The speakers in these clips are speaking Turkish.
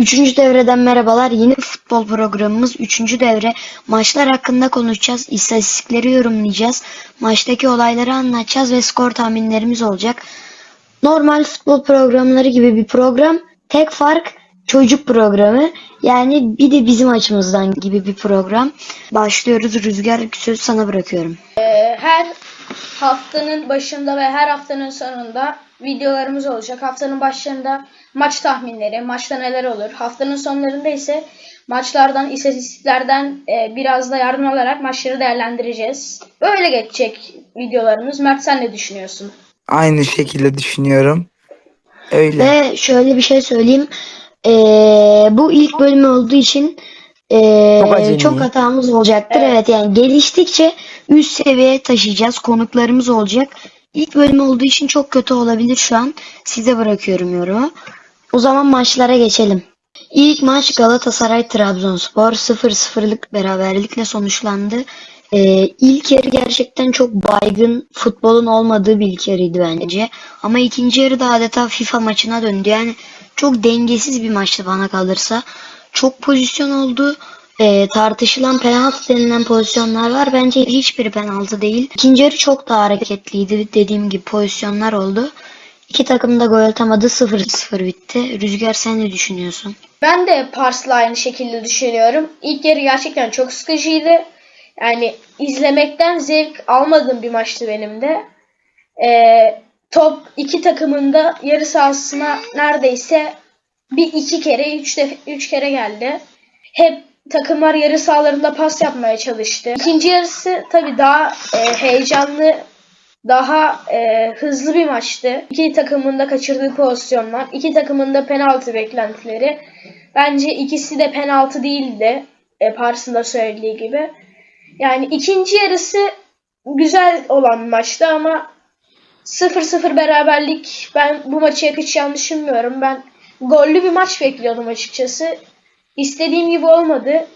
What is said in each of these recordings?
Üçüncü devreden merhabalar. Yeni futbol programımız üçüncü devre. Maçlar hakkında konuşacağız. istatistikleri yorumlayacağız. Maçtaki olayları anlatacağız ve skor tahminlerimiz olacak. Normal futbol programları gibi bir program. Tek fark çocuk programı. Yani bir de bizim açımızdan gibi bir program. Başlıyoruz. Rüzgar söz sana bırakıyorum. Ee, her haftanın başında ve her haftanın sonunda videolarımız olacak. Haftanın başlarında maç tahminleri, maçta neler olur. Haftanın sonlarında ise maçlardan, istatistiklerden e, biraz da yardım alarak maçları değerlendireceğiz. Böyle geçecek videolarımız. Mert sen ne düşünüyorsun? Aynı şekilde düşünüyorum. Öyle. Ve şöyle bir şey söyleyeyim. Ee, bu ilk bölüm olduğu için ee, Çok çok hatamız olacaktır. Evet. Evet. yani geliştikçe üst seviyeye taşıyacağız. Konuklarımız olacak. İlk bölüm olduğu için çok kötü olabilir şu an. Size bırakıyorum yorumu. O zaman maçlara geçelim. İlk maç Galatasaray Trabzonspor 0-0'lık beraberlikle sonuçlandı. Ee, ilk yarı gerçekten çok baygın futbolun olmadığı bir ilk yarıydı bence. Ama ikinci yarı da adeta FIFA maçına döndü. Yani çok dengesiz bir maçtı bana kalırsa. Çok pozisyon oldu. Ee, tartışılan penaltı denilen pozisyonlar var. Bence hiçbiri penaltı değil. İkinci yarı çok daha hareketliydi. Dediğim gibi pozisyonlar oldu. İki takım da gol atamadı. 0-0 bitti. Rüzgar sen ne düşünüyorsun? Ben de Pars'la aynı şekilde düşünüyorum. İlk yarı gerçekten çok sıkıcıydı. Yani izlemekten zevk almadığım bir maçtı benim de. Ee, top iki takımın da yarı sahasına neredeyse bir iki kere, üç, def- üç kere geldi. Hep takımlar yarı sahalarında pas yapmaya çalıştı. İkinci yarısı tabii daha e, heyecanlı, daha e, hızlı bir maçtı. İki takımın da kaçırdığı pozisyonlar, iki takımın da penaltı beklentileri. Bence ikisi de penaltı değildi. E, Pars'ın da söylediği gibi. Yani ikinci yarısı güzel olan maçtı ama 0-0 beraberlik ben bu maçı yakışacağını düşünmüyorum. Ben gollü bir maç bekliyordum açıkçası. İstediğim gibi olmadı.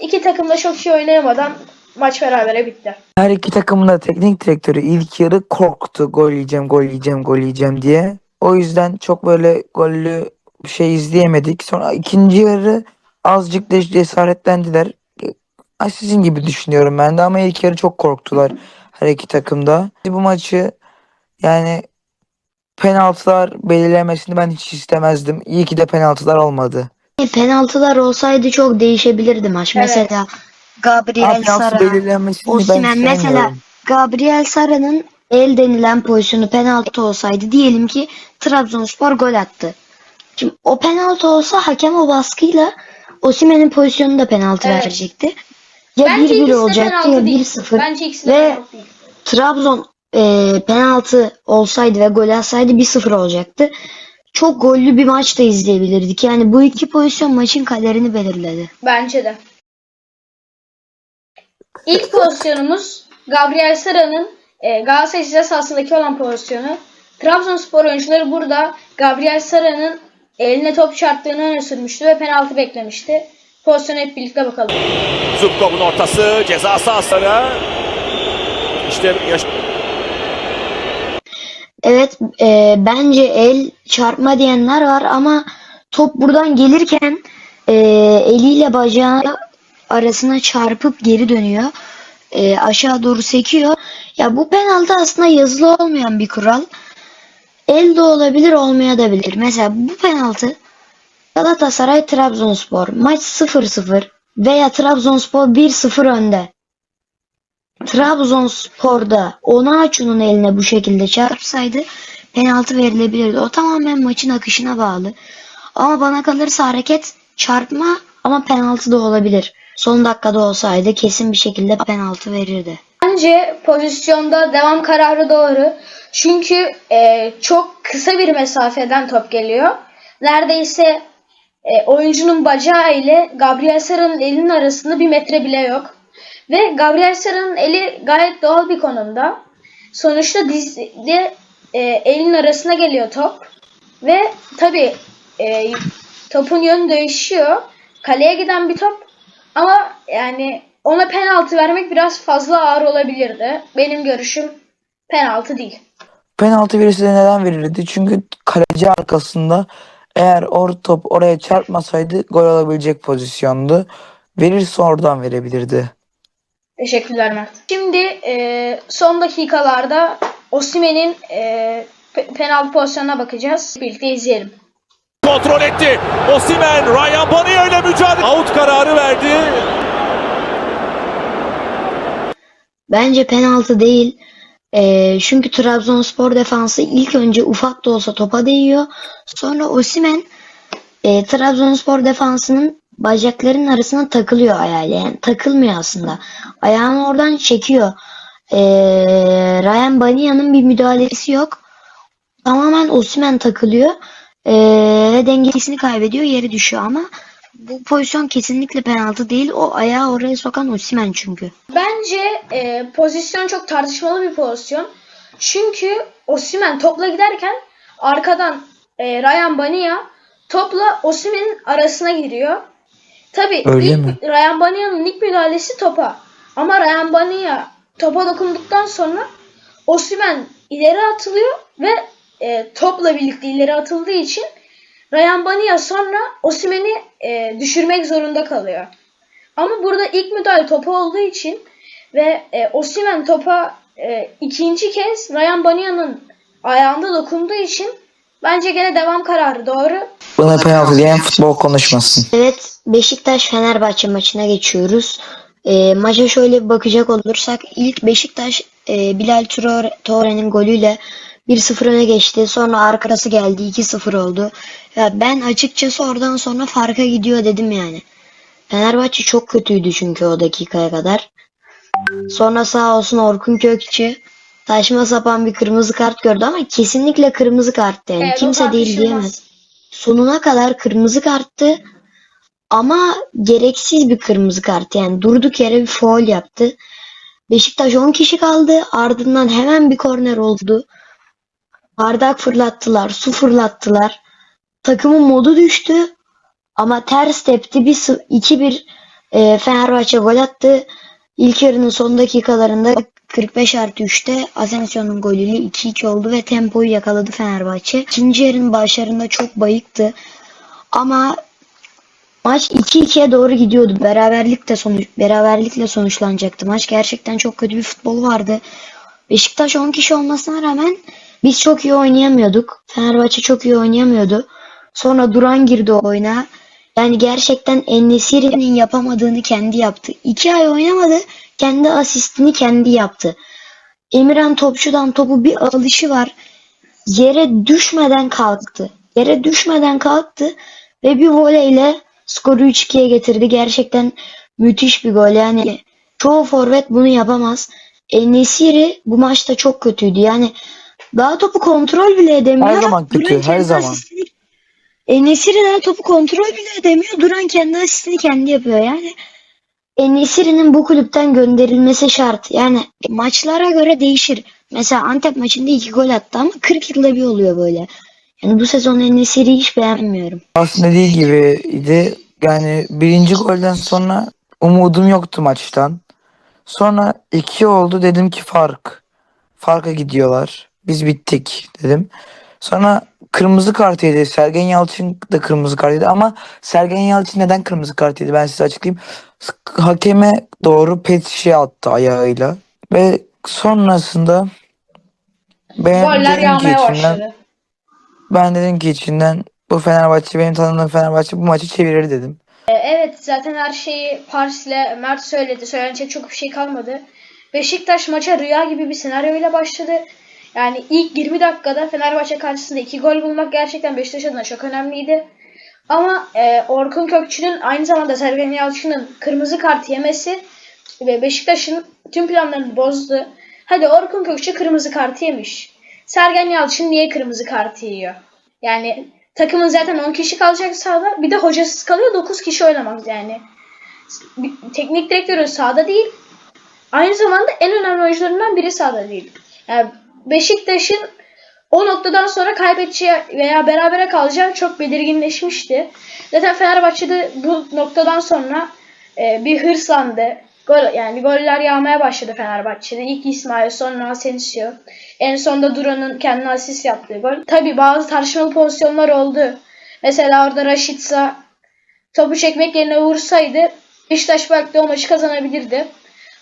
İki takım da çok iyi oynayamadan maç berabere bitti. Her iki takımın da teknik direktörü ilk yarı korktu. Gol yiyeceğim, gol yiyeceğim, gol yiyeceğim diye. O yüzden çok böyle gollü bir şey izleyemedik. Sonra ikinci yarı azıcık da cesaretlendiler. Ay, Sizin gibi düşünüyorum ben de ama ilk yarı çok korktular her iki takımda. Bu maçı yani penaltılar belirlemesini ben hiç istemezdim. İyi ki de penaltılar olmadı. Penaltılar olsaydı çok değişebilirdi maç. Evet. Mesela Gabriel Sara, belirlenmesini Osimhen mesela. Gabriel Sara'nın el denilen pozisyonu penaltı olsaydı diyelim ki Trabzonspor gol attı. Şimdi o penaltı olsa hakem o baskıyla Osimhen'in pozisyonu da penaltı Evet. verecekti. Ya Bence 1-1 ikisi de olacaktı ya değil. 1-0. Bence ikisi de Ve. Trabzon e, penaltı olsaydı ve gol atsaydı 1-0 olacaktı. Çok gollü bir maç da izleyebilirdik. Yani bu iki pozisyon maçın kaderini belirledi. Bence de. İlk pozisyonumuz Gabriel Sara'nın e, Galatasaray ceza sahasındaki olan pozisyonu. Trabzonspor oyuncuları burada Gabriel Sara'nın eline top çarptığını öne sürmüştü ve penaltı beklemişti. Pozisyona hep birlikte bakalım. Zubkov'un ortası ceza sahasına. İşte yaş- Evet e, bence el çarpma diyenler var ama top buradan gelirken e, eliyle bacağı arasına çarpıp geri dönüyor. E, aşağı doğru sekiyor. Ya bu penaltı aslında yazılı olmayan bir kural. El de olabilir olmayabilir. Mesela bu penaltı Galatasaray Trabzonspor maç 0-0 veya Trabzonspor 1-0 önde. Trabzonspor'da Onaçu'nun eline bu şekilde çarpsaydı penaltı verilebilirdi. O tamamen maçın akışına bağlı. Ama bana kalırsa hareket çarpma ama penaltı da olabilir. Son dakikada olsaydı kesin bir şekilde penaltı verirdi. Bence pozisyonda devam kararı doğru. Çünkü e, çok kısa bir mesafeden top geliyor. Neredeyse e, oyuncunun bacağı ile Gabriel Sara'nın elinin arasında bir metre bile yok. Ve Gabriel Sara'nın eli gayet doğal bir konumda. Sonuçta dizde e, elin arasına geliyor top. Ve tabi topun yönü değişiyor. Kaleye giden bir top. Ama yani ona penaltı vermek biraz fazla ağır olabilirdi. Benim görüşüm penaltı değil. Penaltı verirse de neden verirdi? Çünkü kaleci arkasında Eğer or top oraya çarpmasaydı gol olabilecek pozisyondu. Verirse oradan verebilirdi. Teşekkürler Mert. Şimdi e, son dakikalarda Osimhen'in e, pe- penaltı pozisyonuna bakacağız. Birlikte izleyelim. Kontrol etti. Osimhen Ryan Bania ile mücadele. Out kararı verdi. Bence penaltı değil. Ee, çünkü Trabzonspor defansı ilk önce ufak da olsa topa değiyor. Sonra Osimhen e, Trabzonspor defansının bacaklarının arasına takılıyor ayağıyla. Yani takılmıyor aslında. Ayağını oradan çekiyor. Ee, Ryan Bania'nın bir müdahalesi yok. Tamamen Osimhen takılıyor. Ee, ve dengesini kaybediyor. Yere düşüyor ama bu pozisyon kesinlikle penaltı değil. O ayağı oraya sokan Osimhen çünkü. Bence e, pozisyon çok tartışmalı bir pozisyon. Çünkü Osimhen topla giderken arkadan e, Ryan Bania topla Osimhen'in arasına giriyor. Tabii Öyle ilk, mi? Ryan Bania'nın ilk müdahalesi topa. Ama Ryan Bania topa dokunduktan sonra Osimhen ileri atılıyor ve e, topla birlikte ileri atıldığı için Ryan Bania sonra Osimhen'i e, düşürmek zorunda kalıyor. Ama burada ilk müdahale topa olduğu için ve e, Osimhen topa e, ikinci kez Ryan Bania'nın ayağında dokunduğu için bence gene devam kararı doğru. Buna penaltı diyen futbol konuşmasın. Evet, Beşiktaş Fenerbahçe maçına geçiyoruz. E, maça şöyle bir bakacak olursak ilk Beşiktaş e, Bilal Traore'nin golüyle 1-0 öne geçti. Sonra arkası geldi 2-0 oldu. Ya ben açıkçası oradan sonra farka gidiyor dedim yani. Fenerbahçe çok kötüydü çünkü o dakikaya kadar. Sonra sağ olsun Orkun Kökçü saçma sapan bir kırmızı kart gördü ama kesinlikle kırmızı karttı yani. Evet, o Kimse değil tartışılmaz. diyemez sonuna kadar kırmızı karttı. Ama gereksiz bir kırmızı kart. Yani durduk yere bir faul yaptı. Beşiktaş 10 kişi kaldı. Ardından hemen bir korner oldu. Bardak fırlattılar, su fırlattılar. Takımın modu düştü. Ama ters tepti. Bir 2-1 e, Fenerbahçe gol attı. İlk yarının son dakikalarında 45 artı 3'te Asensio'nun golüyle 2-2 oldu ve tempoyu yakaladı Fenerbahçe. İkinci yarının başlarında çok bayıktı. Ama maç 2-2'ye doğru gidiyordu. Beraberlik de sonuç beraberlikle sonuçlanacaktı. Maç gerçekten çok kötü bir futbol vardı. Beşiktaş 10 kişi olmasına rağmen biz çok iyi oynayamıyorduk. Fenerbahçe çok iyi oynayamıyordu. Sonra Duran girdi oyuna. Yani gerçekten Enesiri'nin yapamadığını kendi yaptı. İki ay oynamadı. Kendi asistini kendi yaptı. Emirhan Topçu'dan topu bir alışı var. Yere düşmeden kalktı. Yere düşmeden kalktı ve bir voleyle skoru 3-2'ye getirdi. Gerçekten müthiş bir gol. Yani çoğu forvet bunu yapamaz. Enesiri bu maçta çok kötüydü. Yani daha topu kontrol bile edemiyor. Her zaman kötü, Duran her zaman. asistini- Enesiri daha topu kontrol bile edemiyor. Duran kendi asistini kendi yapıyor. Yani Enesiri'nin bu kulüpten gönderilmesi şart. Yani maçlara göre değişir. Mesela Antep maçında iki gol attı ama 40 yılda bir oluyor böyle. Yani bu sezon Enesiri'yi hiç beğenmiyorum. Aslında dediği gibiydi. Yani birinci golden sonra umudum yoktu maçtan. Sonra iki oldu dedim ki fark. Farka gidiyorlar. Biz bittik dedim. Sonra kırmızı kart yedi. Sergen Yalçın da kırmızı kart yedi ama Sergen Yalçın neden kırmızı kart yedi ben size açıklayayım. Hakeme doğru pet şişe attı ayağıyla ve sonrasında ben Goller dedim ki yağmaya içimden başladı. ben dedim ki içinden bu Fenerbahçe benim tanıdığım Fenerbahçe bu maçı çevirir dedim. E, Evet zaten her şeyi Paris'le Mert söyledi. Söylenecek çok bir şey kalmadı. Beşiktaş maça rüya gibi bir senaryoyla başladı. Yani ilk 20 dakikada Fenerbahçe karşısında 2 gol bulmak gerçekten Beşiktaş adına çok önemliydi. Ama e, Orkun Kökçü'nün aynı zamanda Sergen Yalçın'ın kırmızı kart yemesi ve Beşiktaş'ın tüm planlarını bozdu. Hadi Orkun Kökçü kırmızı kartı yemiş. Sergen Yalçın niye kırmızı kartı yiyor? Yani takımın zaten 10 kişi kalacak sahada. Bir de hocasız kalıyor 9 kişi oynamak yani. Teknik direktörün sahada değil. Aynı zamanda en önemli oyuncularından biri sahada değil. Yani Beşiktaş'ın o noktadan sonra kaybedeceği veya berabere kalacağı çok belirginleşmişti. Zaten Fenerbahçe'de bu noktadan sonra e, bir hırslandı. Gol, yani goller yağmaya başladı Fenerbahçe'de. İlk İsmail sonra Asensio. En sonunda Duran'ın kendine asist yaptığı gol. Tabi bazı tartışmalı pozisyonlar oldu. Mesela orada Raşitsa topu çekmek yerine vursaydı Beşiktaş belki de o maçı kazanabilirdi.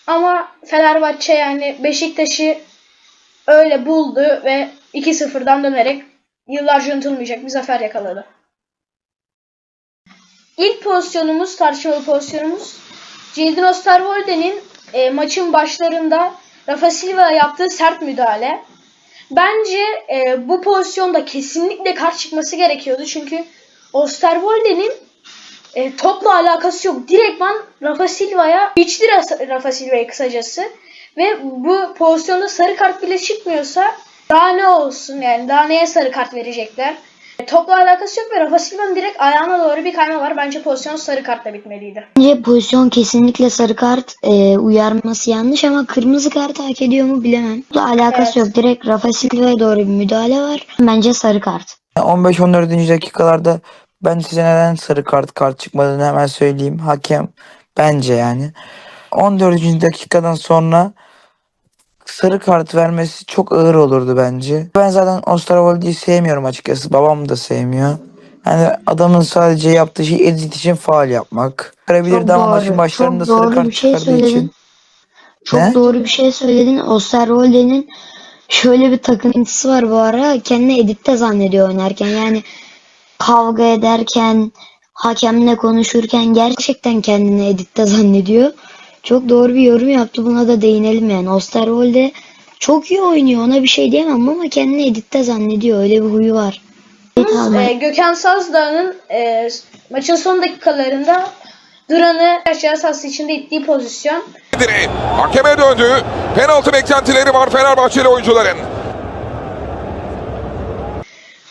Ama Fenerbahçe yani Beşiktaş'ı öyle buldu ve 2-0'dan dönerek yıllarca unutulmayacak bir zafer yakaladı. İlk pozisyonumuz, tartışmalı pozisyonumuz Cildin Osterwolde'nin e, maçın başlarında Rafa Silva'ya yaptığı sert müdahale. Bence e, bu pozisyonda kesinlikle kart çıkması gerekiyordu. Çünkü Osterwolde'nin e, topla alakası yok. Direktman Rafa Silva'ya içti Ra- Rafa Silva'yı kısacası. Ve bu pozisyonda sarı kart bile çıkmıyorsa daha ne olsun yani daha neye sarı kart verecekler. E, topla alakası yok ve Rafa Silva'nın direkt ayağına doğru bir kayma var. Bence pozisyon sarı kartla bitmeliydi. Bence pozisyon kesinlikle sarı kart e, uyarması yanlış ama kırmızı kart hak ediyor mu bilemem. Bu alakası Evet. yok. Direkt Rafa Silva'ya doğru bir müdahale var. Bence sarı kart. 15-14. dakikalarda ben size neden sarı kart kart çıkmadığını hemen söyleyeyim. Hakem bence yani. 14. dakikadan sonra sarı kart vermesi çok ağır olurdu bence. Ben zaten Osterwolde'yi sevmiyorum açıkçası. Babam da sevmiyor. Yani adamın sadece yaptığı şey edit için faal yapmak. Çok ama maçın başlarında Çok sarı kart bir şey çıkardığı söyledin. için. Çok Ne? doğru bir şey söyledin. Osterwolde'nin şöyle bir takıntısı var bu ara. Kendini editte zannediyor oynarken. Yani kavga ederken, hakemle konuşurken gerçekten kendini editte zannediyor. Çok doğru bir yorum yaptı. Buna da değinelim yani. Osterwolde çok iyi oynuyor. Ona bir şey diyemem ama kendini editte zannediyor. Öyle bir huyu var. Abi. E, Gökhan Sazdağ'ın e, maçın son dakikalarında Duran'ı aşağı sahası içinde ittiği pozisyon. Hakeme döndü. Penaltı beklentileri var Fenerbahçeli oyuncuların.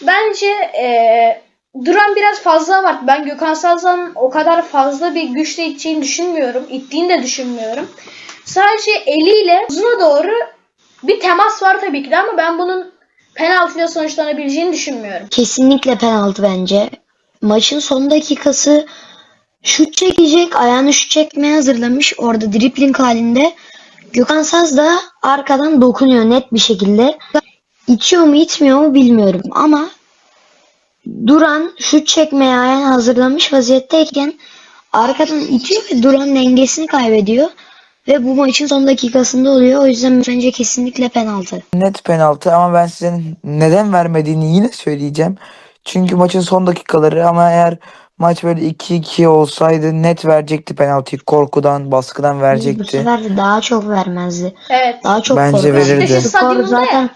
Bence e, Duran biraz fazla var. Ben Gökhan Sazdağ'ın o kadar fazla bir güçle iteceğini düşünmüyorum. İttiğini de düşünmüyorum. Sadece eliyle uzuna doğru bir temas var tabii ki de ama ben bunun penaltıyla sonuçlanabileceğini düşünmüyorum. Kesinlikle penaltı bence. Maçın son dakikası şut çekecek. Ayağını şut çekmeye hazırlamış. Orada dribling halinde. Gökhan Saz da arkadan dokunuyor net bir şekilde. İtiyor mu itmiyor mu bilmiyorum ama Duran şut çekmeye ayağını hazırlamış vaziyetteyken arkadan itiyor ve Duran dengesini kaybediyor. Ve bu maçın son dakikasında oluyor. O yüzden bence kesinlikle penaltı. Net penaltı ama ben size neden vermediğini yine söyleyeceğim. Çünkü maçın son dakikaları ama eğer maç böyle 2-2 olsaydı net verecekti penaltıyı. Korkudan, baskıdan Bu verecekti. sefer de daha çok vermezdi. Evet. Daha çok Bence korkar. verirdi. Skor zaten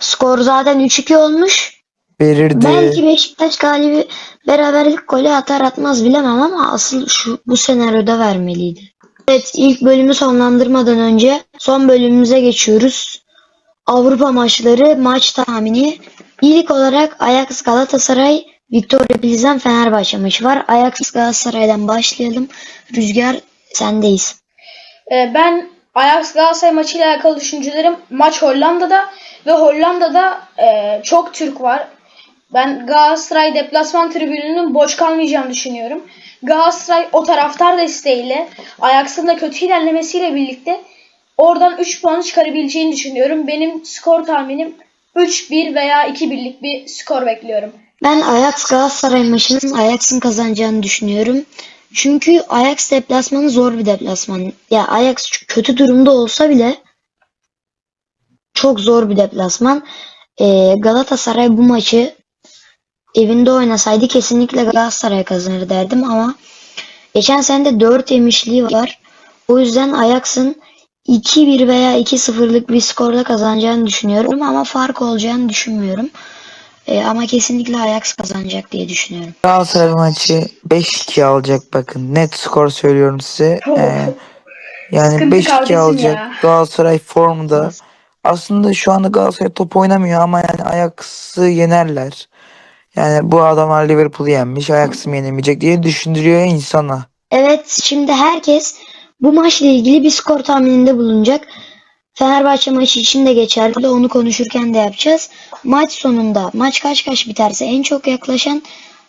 skor zaten 3-2 olmuş. Verirdi. Belki Beşiktaş galibi beraberlik golü atar atmaz bilemem ama asıl şu bu senaryoda vermeliydi. Evet ilk bölümü sonlandırmadan önce son bölümümüze geçiyoruz. Avrupa maçları maç tahmini. İlk olarak Ajax Galatasaray Victoria Pilsen Fenerbahçe maçı var. Ajax Galatasaray'dan başlayalım. Rüzgar sendeyiz. Ee, ben Ajax Galatasaray maçıyla alakalı düşüncelerim maç Hollanda'da ve Hollanda'da e, çok Türk var. Ben Galatasaray deplasman tribününün boş kalmayacağını düşünüyorum. Galatasaray o taraftar desteğiyle Ajax'ın da kötü ilerlemesiyle birlikte oradan 3 puan çıkarabileceğini düşünüyorum. Benim skor tahminim 3-1 veya 2-1'lik bir skor bekliyorum. Ben Ajax Galatasaray maçının Ajax'ın kazanacağını düşünüyorum. Çünkü Ajax deplasmanı zor bir deplasman. Ya Ajax kötü durumda olsa bile çok zor bir deplasman. Ee, Galatasaray bu maçı evinde oynasaydı kesinlikle Galatasaray kazanır derdim ama geçen sene de 4 yemişliği var. O yüzden Ajax'ın 2-1 veya 2-0'lık bir skorla kazanacağını düşünüyorum ama fark olacağını düşünmüyorum. Ee, ama kesinlikle Ajax kazanacak diye düşünüyorum. Galatasaray maçı 5-2 alacak bakın. Net skor söylüyorum size. Ee, yani Sıkıntı 5-2 kardeşim alacak. ya. Galatasaray formda. Aslında şu anda Galatasaray top oynamıyor ama yani Ajax'ı yenerler. Yani bu adamlar Liverpool'u yenmiş. Ajax'ı yenemeyecek diye düşündürüyor insana. Evet, şimdi herkes bu maçla ilgili bir skor tahmininde bulunacak. Fenerbahçe maçı için de geçerli. Onu konuşurken de yapacağız. Maç sonunda maç kaç kaç biterse en çok yaklaşan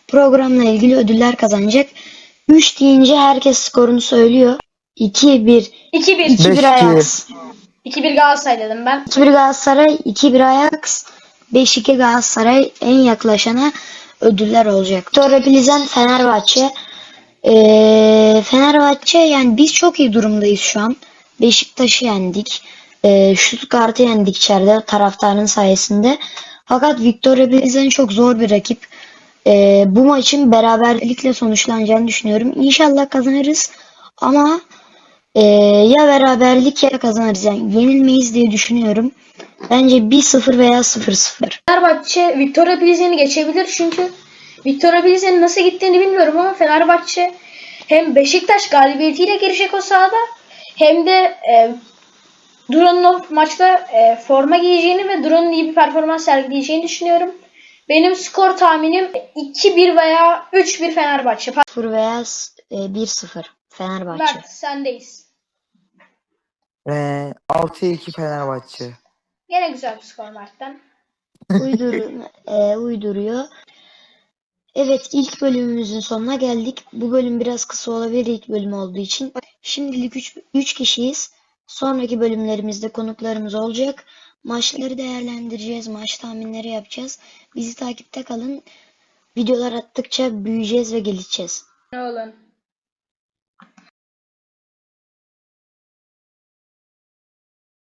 programla ilgili ödüller kazanacak. 3 deyince herkes skorunu söylüyor. 2-1 2-1. 2-1 5-2. Ajax. 2-1 Galatasaray dedim ben. 2-1 Galatasaray, 2-1 Ajax, 5-2 Galatasaray en yaklaşana ödüller olacak. Victoria Pilsen Fenerbahçe. Ee, Fenerbahçe yani biz çok iyi durumdayız şu an. Beşiktaş'ı yendik. Ee, Stuttgart'ı yendik içeride taraftarın sayesinde. Fakat Victoria Pilsen çok zor bir rakip. Ee, bu maçın beraberlikle sonuçlanacağını düşünüyorum. İnşallah kazanırız. Ama ee, ya beraberlik ya kazanırız. Yani yenilmeyiz diye düşünüyorum. Bence 1-0 veya 0-0. Fenerbahçe Victoria Pilsen'i geçebilir çünkü Victoria Pilsen'in nasıl gittiğini bilmiyorum ama Fenerbahçe hem Beşiktaş galibiyetiyle girecek o sahada hem de e, Duran'ın maçta e, forma giyeceğini ve Duran'ın iyi bir performans sergileyeceğini düşünüyorum. Benim skor tahminim 2-1 veya 3-1 Fenerbahçe. 0 veya e, 1-0 Fenerbahçe. Mert sendeyiz. Ve 6-2 Fenerbahçe. Gene güzel bir skor Mert'ten. Uydur, e, uyduruyor. Evet ilk bölümümüzün sonuna geldik. Bu bölüm biraz kısa olabilir ilk bölüm olduğu için. Şimdilik 3 3 kişiyiz. Sonraki bölümlerimizde konuklarımız olacak. Maçları değerlendireceğiz. Maç tahminleri yapacağız. Bizi takipte kalın. Videolar attıkça büyüyeceğiz ve gelişeceğiz. Ne olun.